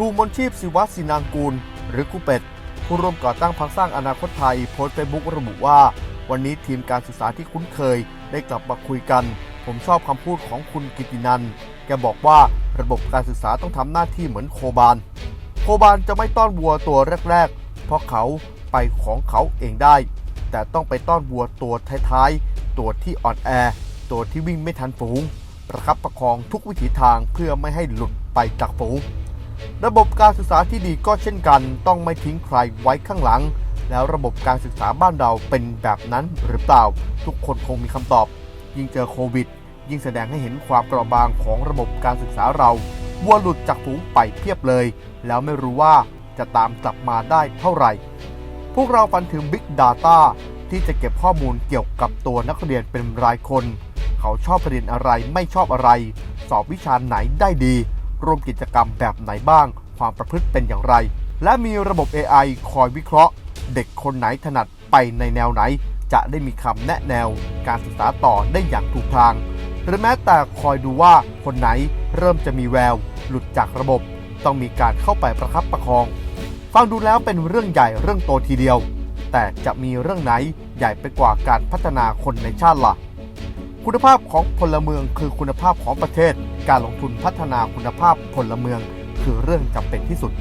รูมนชีพศิวัสินางกูล หรือครูเป็ด ผู้ร่วมก่อตั้งพรรคสร้างอนาคตไทยโพสต์เฟซบุ๊กระบุว่า วันนี้ทีมการศึกษาที่คุ้นเคย ได้กลับมาคุยกัน ผมชอบคำพูดของคุณกิตินันแกบอกว่าระบบการศึกษาต้องทำหน้าที่เหมือนโคบาน โคบานจะไม่ต้อนวัวตัวแรก ๆ เพราะเขาไปของเขาเองได้ แต่ต้องไปต้อนวัวตัวท้ายๆ ตัวที่อ่อนแอ ตัวที่วิ่งไม่ทันฝูง ประคับประคองทุกวิถีทางเพื่อไม่ให้หลุดไปจากฝูง ระบบการศึกษาที่ดีก็เช่นกัน ต้องไม่ทิ้งใครไว้ข้างหลัง แล้วระบบการศึกษาบ้านเราเป็นแบบนั้นหรือเปล่า ทุกคนคงมีคำตอบ ยิ่งเจอโควิด ยิ่งแสดงให้เห็นความเปราะบางของระบบการศึกษาเราวัวหลุดจากฝูงไปเพียบเลย แล้วไม่รู้ว่าจะตามกลับมาได้เท่าไหร่ พวกเราฝันถึง Big Data ที่จะเก็บข้อมูลเกี่ยวกับตัวนักเรียนเป็นรายคน เขาชอบเรียนอะไรไม่ชอบอะไร สอบวิชาไหนได้ดี ร่วมกิจกรรมแบบไหนบ้าง ความประพฤติเป็นอย่างไร และมีระบบ AI คอยวิเคราะห์ เด็กคนไหนถนัดไปในแนวไหน จะได้มีคำแนะแนว การศึกษาต่อได้อย่างถูกทาง หรือแม้แต่คอยดูว่าคนไหนเริ่มจะมีแวว หลุดจากระบบ ต้องมีการเข้าไปประคับประคอง ฟังดูแล้วเป็นเรื่องใหญ่เรื่องโตทีเดียว แต่จะมีเรื่องไหนใหญ่ไปกว่าการพัฒนาคนในชาติล่ะ คุณภาพของพลเมืองคือคุณภาพของประเทศ การลงทุนพัฒนาคุณภาพพลเมืองคือเรื่องจำเป็นที่สุด